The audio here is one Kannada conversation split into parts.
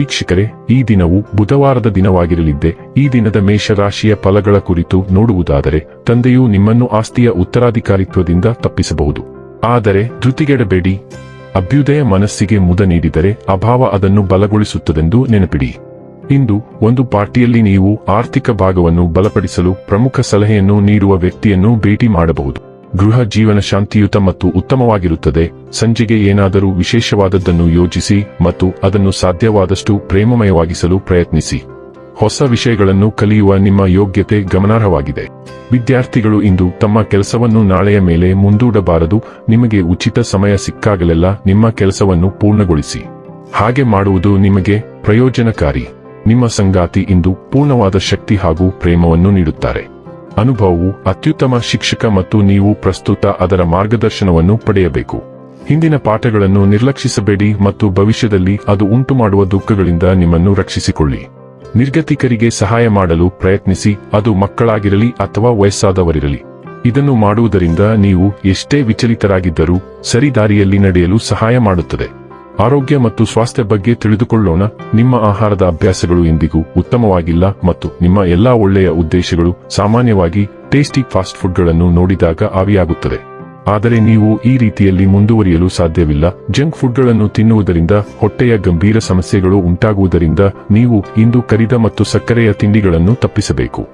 ವೀಕ್ಷಕರೇ, ಈ ದಿನವು ಬುಧವಾರದ ದಿನವಾಗಿರಲಿದ್ದೆ, ಈ ದಿನದ ಮೇಷರಾಶಿಯ ಫಲಗಳ ಕುರಿತು ನೋಡುವುದಾದರೆ, ತಂದೆಯು ನಿಮ್ಮನ್ನು ಆಸ್ತಿಯ ಉತ್ತರಾಧಿಕಾರಿತ್ವದಿಂದ ತಪ್ಪಿಸಬಹುದು. ಆದರೆ, ಧೃತಿಗೆಡಬೇಡಿ. ಅಭ್ಯುದಯ ಮನಸ್ಸಿಗೆ ಮುದ ನೀಡಿದರೆ, ಅಭಾವ ಅದನ್ನು ಬಲಗೊಳಿಸುತ್ತದೆಂದು ನೆನಪಿಡಿ. ಇಂದು, ಒಂದು ಪಾರ್ಟಿಯಲ್ಲಿ ನೀವು ಆರ್ಥಿಕ ಭಾಗವನ್ನು ಬಲಪಡಿಸಲು ಪ್ರಮುಖ ಸಲಹೆಯನ್ನು ನೀಡುವ ವ್ಯಕ್ತಿಯನ್ನು ಭೇಟಿ ಮಾಡಬಹುದು. ಗೃಹ ಜೀವನ ಶಾಂತಿಯುತ ಮತ್ತು ಉತ್ತಮವಾಗಿರುತ್ತದೆ. ಸಂಜೆಗೆ ಏನಾದರೂ ವಿಶೇಷವಾದದ್ದನ್ನು ಯೋಜಿಸಿ ಮತ್ತು ಅದನ್ನು ಸಾಧ್ಯವಾದಷ್ಟು ಪ್ರೇಮಮಯವಾಗಿಸಲು ಪ್ರಯತ್ನಿಸಿ. ಹೊಸ ವಿಷಯಗಳನ್ನು ಕಲಿಯುವ ನಿಮ್ಮ ಯೋಗ್ಯತೆ ಗಮನಾರ್ಹವಾಗಿದೆ. ವಿದ್ಯಾರ್ಥಿಗಳು ಇಂದು ತಮ್ಮ ಕೆಲಸವನ್ನು ನಾಳೆಯ ಮೇಲೆ ಮುಂದೂಡಬಾರದು. ನಿಮಗೆ ಉಚಿತ ಸಮಯ ಸಿಕ್ಕಾಗಲೆಲ್ಲ ನಿಮ್ಮ ಕೆಲಸವನ್ನು ಪೂರ್ಣಗೊಳಿಸಿ. ಹಾಗೆ ಮಾಡುವುದು ನಿಮಗೆ ಪ್ರಯೋಜನಕಾರಿ. ನಿಮ್ಮ ಸಂಗಾತಿ ಇಂದು ಪೂರ್ಣವಾದ ಶಕ್ತಿ ಹಾಗೂ ಪ್ರೇಮವನ್ನು ನೀಡುತ್ತಾರೆ. ಅನುಭವವು ಅತ್ಯುತ್ತಮ ಶಿಕ್ಷಕ ಮತ್ತು ನೀವು ಪ್ರಸ್ತುತ ಅದರ ಮಾರ್ಗದರ್ಶನವನ್ನು ಪಡೆಯಬೇಕು. ಹಿಂದಿನ ಪಾಠಗಳನ್ನು ನಿರ್ಲಕ್ಷಿಸಬೇಡಿ ಮತ್ತು ಭವಿಷ್ಯದಲ್ಲಿ ಅದು ಉಂಟುಮಾಡುವ ದುಃಖಗಳಿಂದ ನಿಮ್ಮನ್ನು ರಕ್ಷಿಸಿಕೊಳ್ಳಿ. ನಿರ್ಗತಿಕರಿಗೆ ಸಹಾಯ ಮಾಡಲು ಪ್ರಯತ್ನಿಸಿ, ಅದು ಮಕ್ಕಳಾಗಿರಲಿ ಅಥವಾ ವಯಸ್ಸಾದವರಿರಲಿ. ಇದನ್ನು ಮಾಡುವುದರಿಂದ ನೀವು ಎಷ್ಟೇ ವಿಚಲಿತರಾಗಿದ್ದರೂ ಸರಿದಾರಿಯಲ್ಲಿ ನಡೆಯಲು ಸಹಾಯ ಮಾಡುತ್ತದೆ. ಆರೋಗ್ಯ ಮತ್ತು ಸ್ವಾಸ್ಥ್ಯ ಬಗ್ಗೆ ತಿಳಿದುಕೊಳ್ಳೋಣ. ನಿಮ್ಮ ಆಹಾರದ ಅಭ್ಯಾಸಗಳು ಎಂದಿಗೂ ಉತ್ತಮವಾಗಿಲ್ಲ ಮತ್ತು ನಿಮ್ಮ ಎಲ್ಲಾ ಒಳ್ಳೆಯ ಉದ್ದೇಶಗಳು ಸಾಮಾನ್ಯವಾಗಿ ಟೇಸ್ಟಿ ಫಾಸ್ಟ್ ಫುಡ್ಗಳನ್ನು ನೋಡಿದಾಗ ಆವಿಯಾಗುತ್ತದೆ. ಆದರೆ ನೀವು ಈ ರೀತಿಯಲ್ಲಿ ಮುಂದುವರಿಯಲು ಸಾಧ್ಯವಿಲ್ಲ. ಜಂಕ್ ಫುಡ್ಗಳನ್ನು ತಿನ್ನುವುದರಿಂದ ಹೊಟ್ಟೆಯ ಗಂಭೀರ ಸಮಸ್ಯೆಗಳು ಉಂಟಾಗುವುದರಿಂದ ನೀವು ಇಂದು ಕರಿದ ಮತ್ತು ಸಕ್ಕರೆಯ ತಿಂಡಿಗಳನ್ನು ತಪ್ಪಿಸಬೇಕು.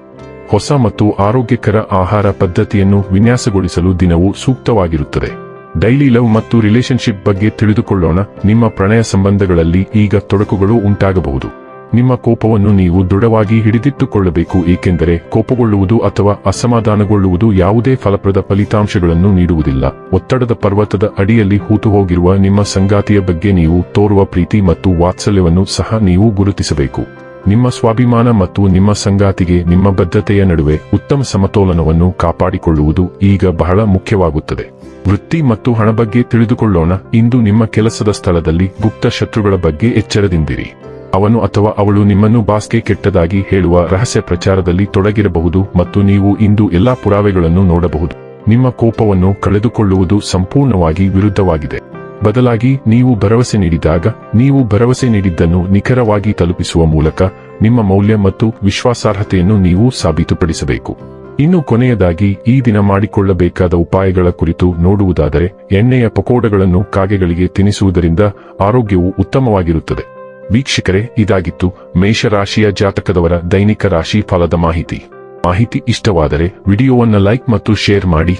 ಹೊಸ ಮತ್ತು ಆರೋಗ್ಯಕರ ಆಹಾರ ಪದ್ಧತಿಯನ್ನು ವಿನ್ಯಾಸಗೊಳಿಸಲು ದಿನವು ಸೂಕ್ತವಾಗಿರುತ್ತದೆ. ಡೈಲಿ ಲವ್ ಮತ್ತು ರಿಲೇಶನ್ಶಿಪ್ ಬಗ್ಗೆ ತಿಳಿದುಕೊಳ್ಳೋಣ. ನಿಮ್ಮ ಪ್ರಣಯ ಸಂಬಂಧಗಳಲ್ಲಿ ಈಗ ತೊಡಕುಗಳು ಉಂಟಾಗಬಹುದು. ನಿಮ್ಮ ಕೋಪವನ್ನು ನೀವು ದೃಢವಾಗಿ ಹಿಡಿದಿಟ್ಟುಕೊಳ್ಳಬೇಕು, ಏಕೆಂದರೆ ಕೋಪಗೊಳ್ಳುವುದು ಅಥವಾ ಅಸಮಾಧಾನಗೊಳ್ಳುವುದು ಯಾವುದೇ ಫಲಪ್ರದ ಫಲಿತಾಂಶಗಳನ್ನು ನೀಡುವುದಿಲ್ಲ. ಒತ್ತಡದ ಪರ್ವತದ ಅಡಿಯಲ್ಲಿ ಹೂತುಹೋಗಿರುವ ನಿಮ್ಮ ಸಂಗಾತಿಯ ಬಗ್ಗೆ ನೀವು ತೋರುವ ಪ್ರೀತಿ ಮತ್ತು ವಾತ್ಸಲ್ಯವನ್ನು ಸಹ ನೀವು ಗುರುತಿಸಬೇಕು. ನಿಮ್ಮ ಸ್ವಾಭಿಮಾನ ಮತ್ತು ನಿಮ್ಮ ಸಂಗಾತಿಗೆ ನಿಮ್ಮ ಬದ್ಧತೆಯ ನಡುವೆ ಉತ್ತಮ ಸಮತೋಲನವನ್ನು ಕಾಪಾಡಿಕೊಳ್ಳುವುದು ಈಗ ಬಹಳ ಮುಖ್ಯವಾಗುತ್ತದೆ. ವೃತ್ತಿ ಮತ್ತು ಹಣ ಬಗ್ಗೆ ತಿಳಿದುಕೊಳ್ಳೋಣ. ಇಂದು ನಿಮ್ಮ ಕೆಲಸದ ಸ್ಥಳದಲ್ಲಿ ಗುಪ್ತ ಶತ್ರುಗಳ ಬಗ್ಗೆ ಎಚ್ಚರದಿಂದಿರಿ. ಅವನು ಅಥವಾ ಅವಳು ನಿಮ್ಮನ್ನು ಬಾಸ್ಗೆ ಕೆಟ್ಟದಾಗಿ ಹೇಳುವ ರಹಸ್ಯ ಪ್ರಚಾರದಲ್ಲಿ ತೊಡಗಿರಬಹುದು ಮತ್ತು ನೀವು ಇಂದು ಎಲ್ಲಾ ಪುರಾವೆಗಳನ್ನು ನೋಡಬಹುದು. ನಿಮ್ಮ ಕೋಪವನ್ನು ಕಳೆದುಕೊಳ್ಳುವುದು ಸಂಪೂರ್ಣವಾಗಿ ವಿರುದ್ಧವಾಗಿದೆ. ಬದಲಾಗಿ ನೀವು ಭರವಸೆ ನೀಡಿದಾಗ, ನೀವು ಭರವಸೆ ನೀಡಿದ್ದನ್ನು ನಿಖರವಾಗಿ ತಲುಪಿಸುವ ಮೂಲಕ ನಿಮ್ಮ ಮೌಲ್ಯ ಮತ್ತು ವಿಶ್ವಾಸಾರ್ಹತೆಯನ್ನು ನೀವು ಸಾಬೀತುಪಡಿಸಬೇಕು. ಇನ್ನು ಕೊನೆಯದಾಗಿ, ಈ ದಿನ ಮಾಡಿಕೊಳ್ಳಬೇಕಾದ ಉಪಾಯಗಳ ಕುರಿತು ನೋಡುವುದಾದರೆ, ಎಣ್ಣೆಯ ಪಕೋಡಗಳನ್ನು ಕಾಗೆಗಳಿಗೆ ತಿನ್ನಿಸುವುದರಿಂದ ಆರೋಗ್ಯವು ಉತ್ತಮವಾಗಿರುತ್ತದೆ. ವೀಕ್ಷಕರೇ, ಇದಾಗಿತ್ತು ಮೇಷರಾಶಿಯ ಜಾತಕದವರ ದೈನಿಕ ರಾಶಿ ಫಲದ ಮಾಹಿತಿ. ಮಾಹಿತಿ ಇಷ್ಟವಾದರೆ ವಿಡಿಯೋವನ್ನು ಲೈಕ್ ಮತ್ತು ಶೇರ್ ಮಾಡಿ.